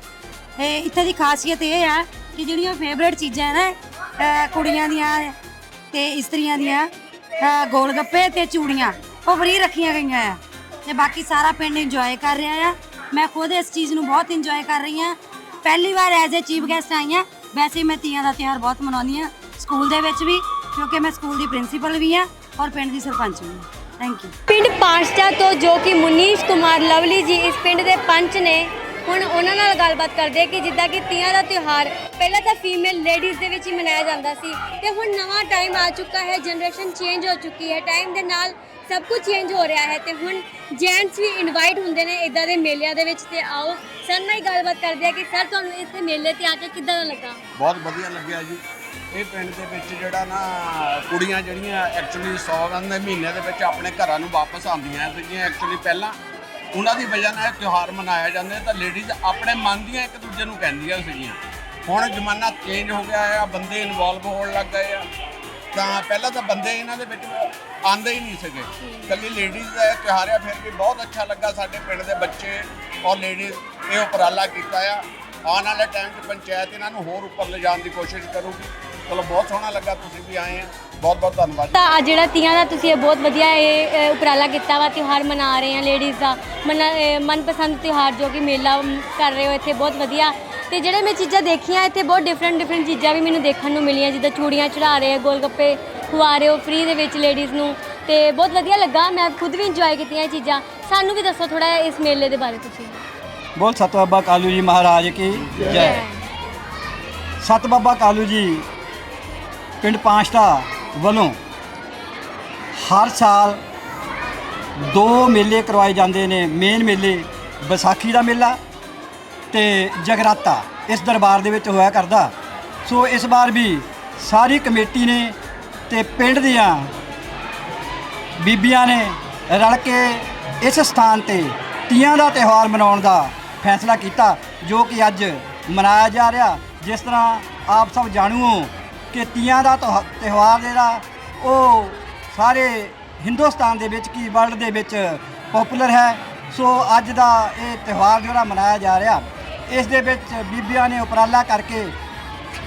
S5: ਇਹ ਇੱਥੇ ਦੀ ਖਾਸੀਅਤ ਇਹ ਆ ਕਿ ਜਿਹੜੀਆਂ ਫੇਵਰੇਟ ਚੀਜ਼ਾਂ ਹੈ ਨਾ ਕੁੜੀਆਂ ਦੀਆਂ ਤੇ ਇਸਤਰੀਆਂ ਦੀਆਂ, ਅਹ ਗੋਲ ਗੱਪੇ ਤੇ ਚੂੜੀਆਂ, ਉਹ ਫਰੀ ਰੱਖੀਆਂ ਗਈਆਂ ਆ। ਤੇ ਬਾਕੀ ਸਾਰਾ ਪਿੰਡ ਇੰਜੋਏ ਕਰ ਰਿਹਾ ਆ। ਮੈਂ ਖੁਦ ਇਸ ਚੀਜ਼ ਨੂੰ ਬਹੁਤ ਇੰਜੋਏ ਕਰ ਰਹੀ ਆ। ਪਹਿਲੀ ਵਾਰ ਐਜ਼ ਅ ਚੀਫ ਗੈਸਟ ਆਈ ਆ। ਵੈਸੇ ਮੈਂ ਤੀਆਂ ਦਾ ਤਿਉਹਾਰ ਬਹੁਤ ਮਨਾਉਂਦੀ ਆ, ਸਕੂਲ ਦੇ ਵਿੱਚ ਵੀ, ਕਿਉਂਕਿ ਮੈਂ ਸਕੂਲ ਦੀ ਪ੍ਰਿੰਸੀਪਲ ਵੀ ਆ ਔਰ ਪਿੰਡ ਦੀ ਸਰਪੰਚ ਵੀ ਆ। ਥੈਂਕ ਯੂ
S1: ਪਿੰਡ ਪਾਂਚਟਾ ਤੋਂ ਜੋ ਕਿ ਮੁਨੀਸ਼ ਕੁਮਾਰ ਲਵਲੀ ਜੀ ਇਸ ਪਿੰਡ ਦੇ ਪੰਚ ਨੇ ਹੁਣ ਉਹਨਾਂ ਨਾਲ ਗੱਲਬਾਤ ਕਰਦੇ ਕਿ ਜਿੱਦਾਂ ਕਿ ਤੀਆਂ ਦਾ ਤਿਉਹਾਰ ਪਹਿਲਾਂ ਤਾਂ ਫੀਮੇਲ ਲੇਡੀਜ਼ ਦੇ ਵਿੱਚ ਹੀ ਮਨਾਇਆ ਜਾਂਦਾ ਸੀ ਤੇ ਹੁਣ ਨਵਾਂ ਟਾਈਮ ਆ ਚੁੱਕਾ ਹੈ ਜਨਰੇਸ਼ਨ ਚੇਂਜ ਹੋ ਚੁੱਕੀ ਹੈ ਟਾਈਮ ਦੇ ਨਾਲ ਸਭ ਕੁਝ ਚੇਂਜ ਹੋ ਰਿਹਾ ਹੈ ਤੇ ਹੁਣ ਜੈਂਟਸ ਵੀ ਇਨਵਾਈਟ ਹੁੰਦੇ ਨੇ ਇਦਾਂ ਦੇ ਮੇਲਿਆਂ ਦੇ ਵਿੱਚ ਤੇ ਆਓ ਸਰ ਨਾਲ ਹੀ ਗੱਲਬਾਤ ਕਰਦੇ ਆ ਕਿ ਸਰ ਤੁਹਾਨੂੰ ਇਸ ਮੇਲੇ ਤੇ ਆ ਕੇ ਕਿੱਦਾਂ ਦਾ ਲੱਗਾ?
S12: ਬਹੁਤ ਵਧੀਆ ਲੱਗਿਆ ਜੀ। ਇਹ ਪਿੰਡ ਦੇ ਵਿੱਚ ਜਿਹੜਾ ਨਾ ਕੁੜੀਆਂ ਜਿਹੜੀਆਂ ਐਕਚੁਅਲੀ ਸੌਣ ਦੇ ਮਹੀਨੇ ਦੇ ਵਿੱਚ ਆਪਣੇ ਘਰਾਂ ਨੂੰ ਵਾਪਸ ਆਉਂਦੀਆਂ ਸੀਗੀਆਂ ਐਕਚੁਅਲੀ ਪਹਿਲਾਂ ਉਹਨਾਂ ਦੀ ਵਜ੍ਹਾ ਨਾਲ ਇਹ ਤਿਉਹਾਰ ਮਨਾਇਆ ਜਾਂਦਾ ਤਾਂ ਲੇਡੀਜ਼ ਆਪਣੇ ਮਨ ਦੀਆਂ ਇੱਕ ਦੂਜੇ ਨੂੰ ਕਹਿੰਦੀਆਂ ਸੀਗੀਆਂ। ਹੁਣ ਜ਼ਮਾਨਾ ਚੇਂਜ ਹੋ ਗਿਆ ਆ ਬੰਦੇ ਇਨਵੋਲਵ ਹੋਣ ਲੱਗ ਗਏ ਆ। ਤਾਂ ਪਹਿਲਾਂ ਤਾਂ ਬੰਦੇ ਇਹਨਾਂ ਦੇ ਵਿੱਚ ਆਂਦੇ ਹੀ ਨਹੀਂ ਸੀਗੇ। ਕੱਲੀ ਲੇਡੀਜ਼ ਦਾ ਇਹ ਤਿਉਹਾਰ ਆ, ਫਿਰ ਵੀ ਬਹੁਤ ਅੱਛਾ ਲੱਗਾ ਸਾਡੇ ਪਿੰਡ ਦੇ ਬੱਚੇ ਔਰ ਲੇਡੀਜ਼ ਇਹ ਉਪਰਾਲਾ ਕੀਤਾ ਆ। ਆਉਣ ਵਾਲੇ ਟਾਈਮ 'ਚ ਪੰਚਾਇਤ ਇਹਨਾਂ ਨੂੰ ਹੋਰ ਉੱਪਰ ਲਿਜਾਣ ਦੀ ਕੋਸ਼ਿਸ਼ ਕਰੂਗੀ। ਚਲੋ ਬਹੁਤ ਸੋਹਣਾ ਲੱਗਾ ਤੁਸੀਂ ਵੀ ਆਏ ਆ। ਬਹੁਤ ਬਹੁਤ ਧੰਨਵਾਦ।
S1: ਤਾਂ ਅੱਜ ਜਿਹੜਾ ਤੀਆਂ ਦਾ ਤੁਸੀਂ ਇਹ ਬਹੁਤ ਵਧੀਆ ਇਹ ਅ, ਉਪਰਾਲਾ ਕੀਤਾ ਵਾ ਤਿਉਹਾਰ ਮਨਾ ਰਹੇ ਆ ਲੇਡੀਜ਼ ਦਾ। ਮਨਾ ਅ, ਮਨਪਸੰਦ ਤਿਉਹਾਰ ਜੋ ਕਿ ਮੇਲਾ ਅਮ, ਕਰ ਰਹੇ ਹੋ ਇੱਥੇ ਬਹੁਤ ਵਧੀਆ। ਤੇ ਜਿਹੜੇ ਮੈਂ ਚੀਜ਼ਾਂ ਦੇਖੀਆਂ ਇੱਥੇ ਬਹੁਤ ਡਿਫਰੈਂਟ ਡਿਫਰੈਂਟ ਚੀਜ਼ਾਂ ਵੀ ਮੈਨੂੰ ਦੇਖਣ ਨੂੰ ਮਿਲੀਆਂ ਜਿੱਦਾਂ ਚੂੜੀਆਂ ਚੜਾ ਰਹੇ ਆ ਗੋਲ ਗੱਪੇ ਖਵਾ ਰਹੇ ਹੋ ਫ੍ਰੀ ਦੇ ਵਿੱਚ ਲੇਡੀਜ਼ ਨੂੰ। ਤੇ ਬਹੁਤ ਵਧੀਆ ਲੱਗਾ ਮੈਂ ਖੁਦ ਵੀ ਇੰਜੋਏ ਕੀਤੀਆਂ ਇਹ ਚੀਜ਼ਾਂ। ਸਾਨੂੰ ਵੀ ਦੱਸੋ ਥੋੜਾ ਇਸ ਮੇਲੇ ਦੇ ਬਾਰੇ ਤੁਸੀਂ।
S13: बोल सत बाबा कालू जी महाराज की जय ਸਤ ਬਾਬਾ ਕਾਲੂ ਜੀ ਪਿੰਡ ਪਾਂਚਟਾ ਵੱਲੋਂ ਹਰ ਸਾਲ ਦੋ ਮੇਲੇ ਕਰਵਾਏ ਜਾਂਦੇ ਨੇ ਮੇਨ ਮੇਲੇ ਵਿਸਾਖੀ ਦਾ ਮੇਲਾ ਤੇ ਜਗਰਾਤਾ ਇਸ ਦਰਬਾਰ ਦੇ ਵਿੱਚ ਹੋਇਆ ਕਰਦਾ ਸੋ ਇਸ ਵਾਰ ਵੀ ਸਾਰੀ ਕਮੇਟੀ ਨੇ ਤੇ ਪਿੰਡ ਦੀਆਂ ਬੀਬੀਆਂ ਨੇ ਰਲ ਕੇ ਇਸ ਸਥਾਨ ਤੇ ਤੀਆਂ ਦਾ ਤਿਉਹਾਰ ਮਨਾਉਣ ਦਾ ਫੈਸਲਾ ਕੀਤਾ ਜੋ ਕਿ ਅੱਜ ਮਨਾਇਆ ਜਾ ਰਿਹਾ। ਜਿਸ ਤਰ੍ਹਾਂ ਆਪ ਸਭ ਜਾਣੂ ਹੋ ਕਿ ਤੀਆਂ ਦਾ ਤਿਉਹਾ- ਤਿਉਹਾਰ ਜਿਹੜਾ, ਉਹ ਸਾਰੇ ਹਿੰਦੁਸਤਾਨ ਦੇ ਵਿੱਚ ਕੀ ਵਰਲਡ ਦੇ ਵਿੱਚ ਪਪੂਲਰ ਹੈ। ਸੋ ਅੱਜ ਦਾ ਇਹ ਤਿਉਹਾਰ ਜਿਹੜਾ ਮਨਾਇਆ ਜਾ ਰਿਹਾ, ਇਸ ਦੇ ਵਿੱਚ ਬੀਬੀਆਂ ਨੇ ਉਪਰਾਲਾ ਕਰਕੇ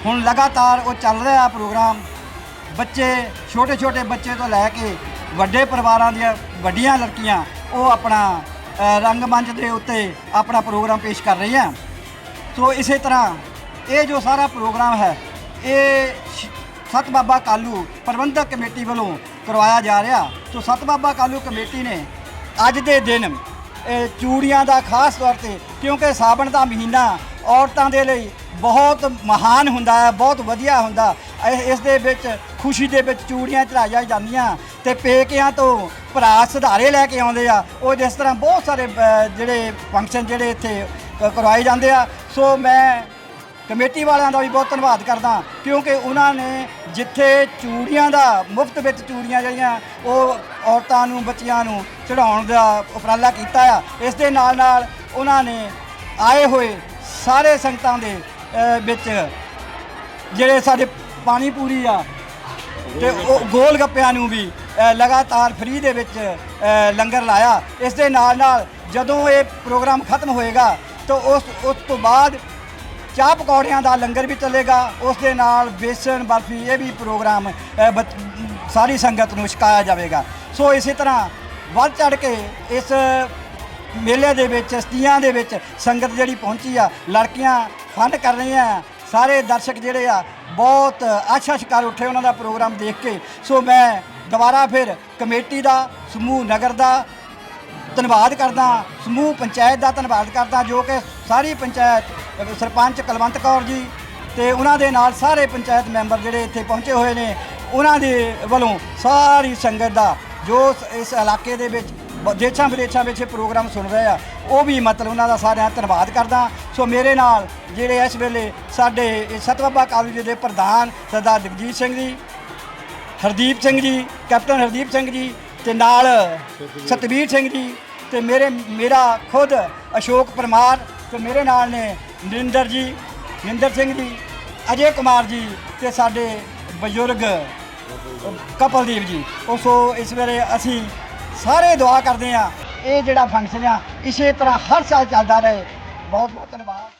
S13: ਹੁਣ ਲਗਾਤਾਰ ਉਹ ਚੱਲ ਰਿਹਾ ਪ੍ਰੋਗਰਾਮ। ਬੱਚੇ ਛੋਟੇ ਛੋਟੇ ਬੱਚੇ ਤੋਂ ਲੈ ਕੇ ਵੱਡੇ ਪਰਿਵਾਰਾਂ ਦੀਆਂ ਵੱਡੀਆਂ ਲੜਕੀਆਂ, ਉਹ ਆਪਣਾ ਰੰਗਮੰਚ ਦੇ ਉੱਤੇ ਆਪਣਾ ਪ੍ਰੋਗਰਾਮ ਪੇਸ਼ ਕਰ ਰਹੀ ਰਹੀਆਂ ਸੋ ਇਸੇ ਤਰ੍ਹਾਂ ਇਹ ਜੋ ਸਾਰਾ ਪ੍ਰੋਗਰਾਮ ਹੈ, ਇਹ ਸ਼- ਸਤ ਬਾਬਾ ਕਾਲੂ ਪ੍ਰਬੰਧਕ ਕਮੇਟੀ ਵੱਲੋਂ ਕਰਵਾਇਆ ਜਾ ਰਿਹਾ। ਸੋ ਸਤ ਬਾਬਾ ਕਾਲੂ ਕਮੇਟੀ ਨੇ ਅੱਜ ਦੇ ਦਿਨ, ਇਹ ਚੂੜੀਆਂ ਦਾ ਖਾਸ ਤੌਰ ਤੇ, ਕਿਉਂਕਿ ਸਾਵਣ ਦਾ ਮਹੀਨਾ ਔਰਤਾਂ ਦੇ ਲਈ ਬਹੁਤ ਮਹਾਨ ਹੁੰਦਾ ਹੈ, ਬਹੁਤ ਵਧੀਆ ਹੁੰਦਾ। ਇਹ- ਇਸ ਦੇ ਵਿੱਚ ਖੁਸ਼ੀ ਦੇ ਵਿੱਚ ਚੂੜੀਆਂ ਚੜਾਈਆਂ ਜਾਂਦੀਆਂ। ਤੇ ਪੇਕਿਆਂ ਤੋਂ ਭਰਾ ਸੁਧਾਰੇ ਲੈ ਕੇ ਆਉਂਦੇ ਆ। ਉਹ ਜਿਸ ਤਰ੍ਹਾਂ ਬਹੁਤ ਸਾਰੇ ਅ, ਜਿਹੜੇ ਫੰਕਸ਼ਨ ਜਿਹੜੇ ਇੱਥੇ ਕ- ਕਰਵਾਏ ਜਾਂਦੇ ਆ। ਸੋ ਮੈਂ ਕਮੇਟੀ ਵਾਲਿਆਂ ਦਾ ਵੀ ਬਹੁਤ ਧੰਨਵਾਦ ਕਰਦਾ ਕਿਉਂਕਿ ਉਹਨਾਂ ਨੇ ਜਿੱਥੇ ਚੂੜੀਆਂ ਦਾ ਮੁਫਤ ਵਿੱਚ ਚੂੜੀਆਂ ਜਿਹੜੀਆਂ ਉਹ ਔਰਤਾਂ ਨੂੰ ਬੱਚਿਆਂ ਨੂੰ ਚੜਾਉਣ ਦਾ ਉਪਰਾਲਾ ਕੀਤਾ ਆ। ਇਸ ਦੇ ਨਾਲ ਨਾਲ ਉਹਨਾਂ ਨੇ ਆਏ ਹੋਏ ਸਾਰੇ ਸੰਗਤਾਂ ਦੇ ਅ, ਵਿੱਚ ਜਿਹੜੇ ਸਾਡੇ ਪਾਣੀ ਪੂਰੀ ਆ ਤੇ ਉਹ ਗੋਲ ਗੱਪਿਆਂ ਨੂੰ ਵੀ ਲਗਾਤਾਰ ਫ੍ਰੀ ਦੇ ਵਿੱਚ ਲੰਗਰ ਲਾਇਆ। ਇਸ ਦੇ ਨਾਲ ਨਾਲ ਜਦੋਂ ਇਹ ਪ੍ਰੋਗਰਾਮ ਖਤਮ ਹੋਏਗਾ ਤਾਂ ਉਸ ਉਸ ਤੋਂ ਬਾਅਦ ਚਾਹ ਪਕੌੜਿਆਂ ਦਾ ਲੰਗਰ ਵੀ ਚੱਲੇਗਾ। ਉਸ ਦੇ ਨਾਲ ਬੇਸਣ ਬਰਫੀ ਇਹ ਵੀ ਪ੍ਰੋਗਰਾਮ ਅ, ਸਾਰੀ ਸੰਗਤ ਨੂੰ ਛਕਾਇਆ ਜਾਵੇਗਾ। ਸੋ ਇਸੇ ਤਰ੍ਹਾਂ ਵੱਧ ਚੜ ਕੇ ਇਸ ਮੇਲੇ ਦੇ ਵਿੱਚ ਸਤੀਆਂ ਦੇ ਵਿੱਚ ਸੰਗਤ ਜਿਹੜੀ ਪਹੁੰਚੀ ਆ ਲੜਕੀਆਂ ਫਨ ਕਰ ਰਹੀਆਂ। ਸਾਰੇ ਦਰਸ਼ਕ ਜਿਹੜੇ ਆ ਬਹੁਤ ਆਸ਼ਾ ਸ਼ਿਕਾਰ ਉੱਠੇ ਉਹਨਾਂ ਦਾ ਪ੍ਰੋਗਰਾਮ ਦੇਖ ਕੇ। ਸੋ ਮੈਂ ਦੁਬਾਰਾ ਫਿਰ ਕਮੇਟੀ ਦਾ, ਸਮੂਹ ਨਗਰ ਦਾ ਧੰਨਵਾਦ ਕਰਦਾ, ਸਮੂਹ ਪੰਚਾਇਤ ਦਾ ਧੰਨਵਾਦ ਕਰਦਾ, ਜੋ ਕਿ ਸਾਰੀ ਪੰਚਾਇਤ ਸਰਪੰਚ ਕੁਲਵੰਤ ਕੌਰ ਜੀ ਤੇ ਉਹਨਾਂ ਦੇ ਨਾਲ ਸਾਰੇ ਪੰਚਾਇਤ ਮੈਂਬਰ ਜਿਹੜੇ ਇੱਥੇ ਪਹੁੰਚੇ ਹੋਏ ਨੇ, ਉਹਨਾਂ ਦੇ ਵੱਲੋਂ ਸਾਰੀ ਸੰਗਤ ਦਾ, ਜੋ ਇਸ ਇਲਾਕੇ ਦੇ ਵਿੱਚ ਦੇਸ਼ਾਂ ਵਿਦੇਸ਼ਾਂ ਵਿੱਚ ਇਹ ਪ੍ਰੋਗਰਾਮ ਸੁਣ ਰਹੇ ਆ, ਉਹ ਵੀ ਮਤਲਬ ਉਹਨਾਂ ਦਾ ਸਾਰਿਆਂ ਦਾ ਧੰਨਵਾਦ ਕਰਦਾ। ਸੋ ਮੇਰੇ ਨਾਲ ਜਿਹੜੇ ਇਸ ਵੇਲੇ ਸਾਡੇ ਇਹ ਸਤਬਾਬਾ ਕਾਲਜ ਦੇ ਪ੍ਰਧਾਨ ਸਰਦਾਰ ਜਗਜੀਤ ਸਿੰਘ ਜੀ ਹਰਦੀਪ ਸਿੰਘ ਜੀ, ਕੈਪਟਨ ਹਰਦੀਪ ਸਿੰਘ ਜੀ ਤੇ ਨਾਲ ਸਤਵੀਰ ਸਿੰਘ ਜੀ ਤੇ ਮੇਰੇ, ਮੇਰਾ ਖੁਦ ਅਸ਼ੋਕ ਪਰਮਾਰ ਤੇ ਮੇਰੇ ਨਾਲ ਨੇ ਨਰਿੰਦਰ ਜੀ, ਨਿੰਦਰ ਸਿੰਘ ਜੀ, ਅਜੇ ਕੁਮਾਰ ਜੀ ਤੇ ਸਾਡੇ ਬਜ਼ੁਰਗ ਕਪਲਦੀਪ ਜੀ। ਉਹ ਇਸ ਵੇਲੇ ਅਸੀਂ ਸਾਰੇ ਦੁਆ ਕਰਦੇ ਆ ਇਹ ਜਿਹੜਾ ਫੰਕਸ਼ਨ ਆ, ਇਸੇ ਤਰ੍ਹਾਂ ਹਰ ਸਾਲ ਚੱਲਦਾ ਰਹੇ। ਬਹੁਤ ਬਹੁਤ ਧੰਨਵਾਦ।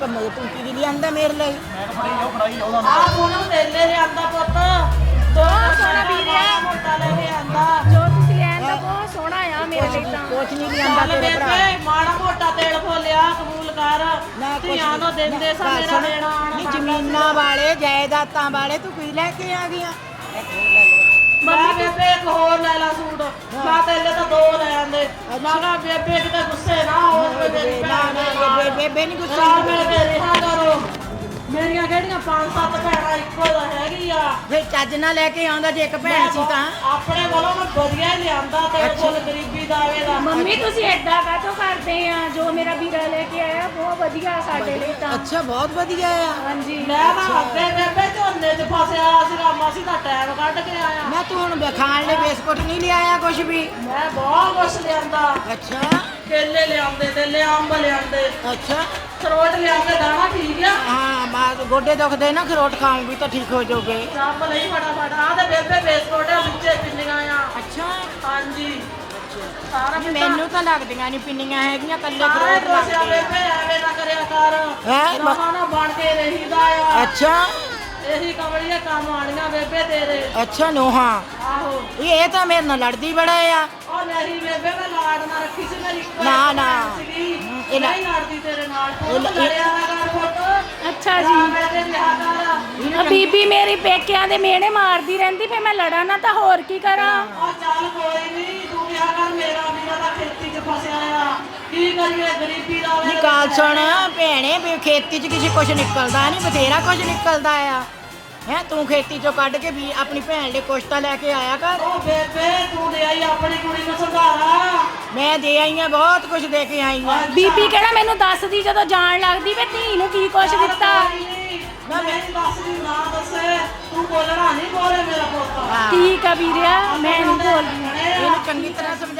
S14: ਕੰਮੇ ਤੂੰ ਕੀ ਲਿਆਂਦਾ ਮੇਰੇ ਲਈ?
S15: ਆ ਪੂਨਮ ਤੇਲੇ ਲਿਆਂਦਾ ਪੁੱਤ। ਦੋ ਸੋਨਾ ਵੀਰਿਆ ਮੋਟਾ ਲੈ ਕੇ ਆਂਦਾ।
S16: ਜੋ ਤੁਸੀਂ ਲੈਣ ਦਾ ਬਹੁਤ ਸੋਹਣਾ ਆ ਮੇਰੇ ਲਈ ਤਾਂ।
S14: ਕੁਛ ਨਹੀਂ ਲਿਆਂਦਾ ਤੇਰੇ ਭਰਾ।
S15: ਮਾੜਾ ਮੋਟਾ ਤੇਲ ਫੋਲਿਆ ਕਬੂਲ ਕਰ।
S14: ਨਾ ਕੁਛ
S15: ਧੀਆਂ ਨੂੰ ਦਿੰਦੇ ਸਾ ਮੇਰਾ
S14: ਸੁਣ,
S15: ਦੇਣਾ ਆਉਣਾ
S14: ਨੀ
S15: ਬਣਦਾ।
S14: ਜ਼ਮੀਨਾਂ ਵਾਲੇ ਜਾਇਦਾਦਾਂ ਵਾਲੇ ਤੂੰ ਕੀ ਲੈ ਕੇ ਆ ਗਿਆ
S15: ਮੰਮੀ ਬੇਬੇ ਇੱਕ ਹੋਰ ਲੈ ਲਾ ਸੂਟ। ਮੈਂ ਤੇਲੇ ਤਾਂ ਦੋ ਲੈ ਆਂਦੇ। ਮੈਂ ਕਿਹਾ ਬੇਬੇ ਕਿਤੇ ਗੁੱਸੇ ਨਾ ਹੋ ਮੇਰੀ
S14: ਨਾ
S15: ਭੈਣ
S14: ਨਾ
S15: ਦੇ ਨਾਲ।
S14: ਬੇਬੇ ਬੇਬੇ ਨਹੀਂ ਗੁੱਸੇ
S15: ਮਿਲ ਕੇ ਰਿਹਾ ਕਰੋ। ਮੇਰੀਆਂ ਕਿਹੜੀਆਂ ਪੰਜ ਸੱਤ ਭੈਣਾਂ ਇੱਕੋ ਦਾ ਹੈਗੀ ਆ।
S14: ਫੇ ਚੱਜ ਨਾਲ ਲੈ ਕੇ ਆਉਂਦਾ ਜੇ ਇੱਕ ਭੈਣ ਸੀ ਤਾਂ।
S15: ਆਪਣੇ ਵੱਲੋਂ ਮੈਂ ਵਧੀਆ ਹੀ ਲਿਆਂਦਾ ਤੇਰੇ ਕੋਲ ਗਰੀਬੀ ਦਾਵੇ ਦਾ।
S16: ਮੰਮੀ ਤੁਸੀਂ ਐਡਾ ਕਾਹਤੋਂ ਕਰਦੇ ਆ? ਜੋ ਮੇਰਾ ਵੀਰਾ ਲੈ ਕੇ ਆਇਆ ਬਹੁਤ ਵਧੀਆ ਸਾਡੇ ਲਈ ਤਾਂ।
S14: ਅੱਛਾ ਬਹੁਤ ਵਧੀਆ ਆ।
S16: ਹਾਂਜੀ।
S15: ਲੈ ਮੈਂ ਅੱਗੇ ਬੇਬੇ ਝੋਨੇ 'ਚ ਫਸਿਆ ਸੀਗਾ ਮਾਸੀ ਦਾ ਟਾਈਮ ਕੱਢ ਕੇ ਆਇਆ।
S14: ਮੈਂ ਤੂੰ ਹੁਣ ਖਾਣ ਲਈ ਬਿਸਕੁਟ ਨਹੀਂ ਲਿਆਇਆ ਕੁਝ ਵੀ?
S15: ਮੈਂ ਬਹੁਤ ਕੁਛ ਲਿਆਂਦਾ।
S14: ਅੱਛਾ।
S15: ਕੇਲੇ ਲਿਆਂਦੇ ਤੇ ਲਿਆਂਬ ਲਿਆਂਦੇ।
S14: ਅੱਛਾ।
S15: ਸਰੋਟ ਲਿਆਂਦੇ ਦਾਣਾ ਠੀਕ ਆ।
S14: ਹਾਂ ਮਾਂ ਗੋਡੇ ਦੁਖਦੇ ਨਾ ਖਰੋਟ ਖਾਉਂਗੀ ਤਾਂ ਠੀਕ ਹੋ ਜਾਓਗੇ।
S15: ਚੱਪ ਲਈ ਫਟਾਫਟ। ਆ ਤੇ ਬੇਬੇ ਬਿਸਕੁਟ ਆ ਵਿੱਚੇ ਪਿੰਨੀਆਂ ਆ।
S14: ਅੱਛਾ।
S15: ਹਾਂਜੀ। ਸਾਰਾ
S14: ਮੈਨੂੰ ਤਾਂ ਲੱਗਦੀਆਂ ਨਹੀਂ ਪਿੰਨੀਆਂ ਹੈਗੀਆਂ ਕੱਲੇ
S15: ਸਾਰੇ
S14: ਖਰੋਟ
S15: ਦੋਸਿਆ
S14: ਲੱਗਦੇ
S15: ਬੇਬੇ ਐਵੇਂ ਨਾ ਕਰਿਆ ਕਰ।
S14: ਹੈਂ?
S15: ਨਵਾਂ ਨਾ ਬਣ ਕੇ ਰਹੀਦਾ ਆ।
S14: ਅੱਛਾ।
S15: ਇਹੀ ਕਮਲੀਆਂ ਕੰਮ ਆਣੀਆਂ ਬੇਬੇ ਤੇਰੇ।
S14: ਅੱਛਾ ਨੋਹਾਂ।
S15: ਆਹੋ।
S14: ਇਹ ਤਾਂ ਮੇਰੇ ਨਾਲ ਲੜਦੀ ਬੜਾ ਆ।
S15: ਉਹ ਨਹੀਂ ਬੇਬੇ ਮੈਂ ਲਾਡ ਨਾ ਰੱਖੀ ਸੀ ਮੇਰੀ ਇੱਕੋ
S14: ਨਾ,
S15: ਇੱਕ
S14: ਨਾ।
S15: ਭੈਣ ਸੀਗੀ।
S14: ਇਹ
S15: ਨਹੀਂ ਲੜਦੀ ਤੇਰੇ ਨਾਲ। ਤੂੰ ਲੜਿਆ ਨਾ ਕਰ ਪੁੱਤ।
S16: ਅੱਛਾ ਜੀ।
S15: ਵਿਆਹ ਕਰ।
S16: ਆ ਬੀਬੀ ਮੇਰੀ ਪੇਕਿਆਂ ਦੇ ਮਿਹਣੇ ਮਾਰਦੀ ਰਹਿੰਦੀ ਫੇ ਮੈਂ ਲੜਾਂ ਨਾ ਤਾਂ ਹੋਰ ਕੀ ਕਰਾਂ?
S15: ਉਹ ਚੱਲ ਕੋਈ ਨਹੀਂ ਤੂੰ ਵਿਆਹ ਕਰ ਮੇਰਾ ਵੀਰਾ ਦਾ ਖੇਤੀ 'ਚ ਫਸਿਆ ਆ ਕੀ ਕਰੀਏ ਗਰੀਬੀ ਦਾ
S14: ਨੀ ਗੱਲ ਸੁਣ ਭੈਣੇ ਵੀ ਖੇਤੀ 'ਚ ਕਿਸੇ ਕੁਝ ਨਿਕਲਦਾ ਨਹੀਂ ਬਥੇਰਾ ਕੁਝ ਨਿਕਲਦਾ ਆ। ਹੈ ਤੂੰ ਖੇਤੀ 'ਚੋਂ ਕੱਢ ਕੇ ਵੀ ਆਪਣੀ ਭੈਣ ਲਈ ਕੁਛ ਤਾਂ ਲੈ ਕੇ ਆਇਆ ਕਰ।
S15: ਉਹ ਬੇਬੇ ਤੂੰ ਦੇ ਆਈ ਆਪਣੀ ਕੁੜੀ ਨੂੰ ਸੰਧਾਰਾ
S14: ਮੈਂ ਦੇ ਆਈ ਆ ਬਹੁਤ ਕੁਝ ਦੇ ਕੇ ਆਈ ਆ।
S16: ਬੀਬੀ ਕਿਹੜਾ ਮੈਨੂੰ ਦੱਸਦੀ ਜਦੋਂ ਜਾਣ ਲੱਗਦੀ ਵੇ ਧੀ ਨੂੰ ਕੀ ਕੁਛ ਦਿੱਤਾ।
S15: ਮੈਂ ਨਹੀਂ ਦੱਸਦੀ ਨਾ ਦੱਸੇ। ਤੂੰ ਬੋਲਣਾ ਨਹੀਂ ਬੋਲੇ ਮੇਰਾ ਪੁੱਤ।
S16: ਠੀਕ ਆ ਵੀਰਿਆ ਮੈਂ ਨਹੀਂ ਬੋਲਦੀ।
S14: ਇਹਨੂੰ ਚੰਗੀ ਤਰ੍ਹਾਂ ਸਮਝਾ